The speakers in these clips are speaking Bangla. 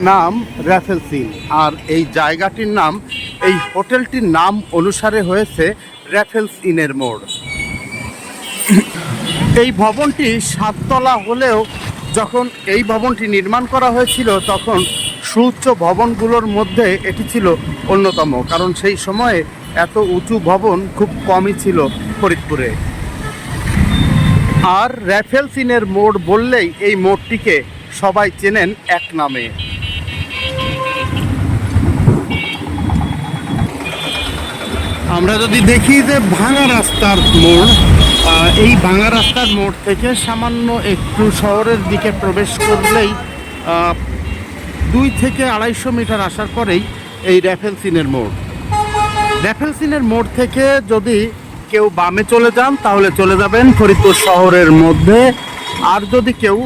নাম র্যাফেলসিন আর এই জায়গাটির নাম, এই হোটেলটির নাম অনুসারে হয়েছে র্যাফেলস ইনের মোড়। এই ভবনটি সাততলা হলেও যখন এই ভবনটি নির্মাণ করা হয়েছিল, তখন সুউচ্চ ভবনগুলোর মধ্যে এটি ছিল অন্যতম, কারণ সেই সময়ে এত উঁচু ভবন খুব কমই ছিল ফরিদপুরে। আর র্যাফেলসিনের মোড় বললেই এই মোড়টিকে সবাই চেনেন এক নামে। আমরা যদি দেখি যে ভাঙা রাস্তার মোড় এই ভাঙা রাস্তার মোড় থেকে সামান্য একটু শহরের দিকে প্রবেশ করলেই দুই থেকে আড়াইশো মিটার আসার পরেই এই র্যাফেলসিনের মোড়। র্যাফেলসিনের মোড় থেকে যদি কেউ বামে চলে যান, তাহলে চলে যাবেন ফরিদপুর শহরের মধ্যে। আর যদি কেউ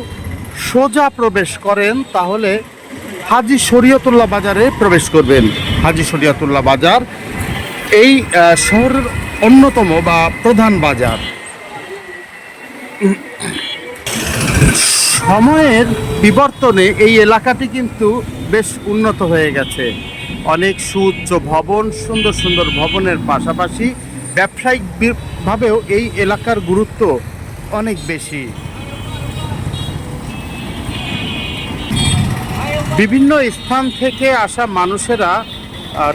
সোজা প্রবেশ করেন, তাহলে হাজি শরীয়তুল্লাহ বাজারে প্রবেশ করবেন। হাজি শরীয়তুল্লাহ বাজার। এই শহরের অন্যতম বা প্রধান বাজার। সময়ের বিবর্তনে এই এলাকাটি কিন্তু বেশ উন্নত হয়ে গেছে। অনেক সুউচ্চ ভবন, সুন্দর সুন্দর ভবনের পাশাপাশি ব্যবসায়িক বি- ভাবেও এই এলাকার গুরুত্ব অনেক বেশি। বিভিন্ন স্থান থেকে আসা মানুষেরা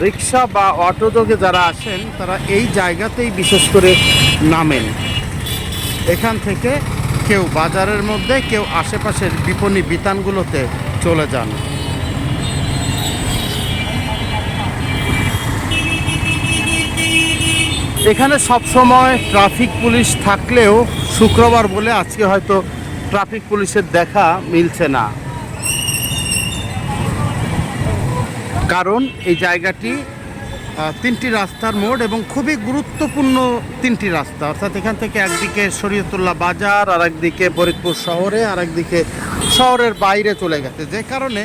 রিক্সা বা অটোযোগে যারা আসেন, তারা এই জায়গাতেই বিশেষ করে নামেন। এখান থেকে কেউ বাজারের মধ্যে, কেউ আশেপাশের বিপণী বিতানগুলোতে চলে যান। এখানে সব সময় ট্রাফিক পুলিশ থাকলেও শুক্রবার বলে আজকে হয়তো ট্রাফিক পুলিশের দেখা মিলছে না। কারণ এই জায়গাটি তিনটি রাস্তার মোড় এবং খুবই গুরুত্বপূর্ণ তিনটি রাস্তা। অর্থাৎ এখান থেকে একদিকে শরীয়তুল্লাহ বাজার আর একদিকে ফরিদপুর শহরে আর একদিকে শহরের বাইরে চলে গেছে। যে কারণে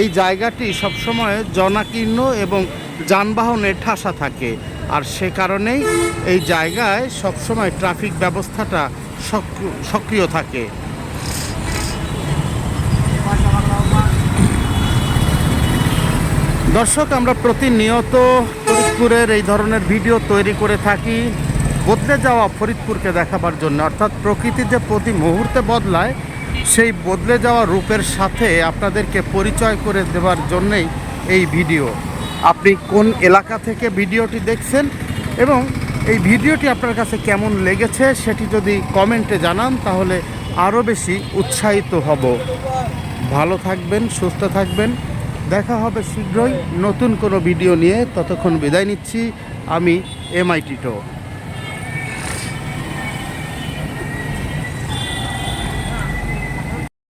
এই জায়গাটি সবসময় জনাকীর্ণ এবং যানবাহনে ঠাসা থাকে। আর সে কারণেই এই জায়গায় সবসময় ট্রাফিক ব্যবস্থাটা সক্রিয় থাকে। দর্শক, আমরা প্রতিনিয়ত ফরিদপুরের এই ধরনের ভিডিও তৈরি করে থাকি। বদলে যাওয়া ফরিদপুরকে দেখাবার জন্য। অর্থাৎ প্রকৃতি যে প্রতি মুহূর্তে বদলায়, সেই বদলে যাওয়া রূপের সাথে আপনাদেরকে পরিচয় করে দেওয়ার জন্যেই এই ভিডিও। আপনি কোন এলাকা থেকে ভিডিওটি দেখছেন এবং এই ভিডিওটি আপনার কাছে কেমন লেগেছে, সেটি যদি কমেন্টে জানান, তাহলে আরও বেশি উৎসাহিত হব। ভালো থাকবেন, সুস্থ থাকবেন। দেখা হবে শীঘ্রই নতুন কোনো ভিডিও নিয়ে। ততক্ষণ বিদায় নিচ্ছি। আমি এমআইটি টিটো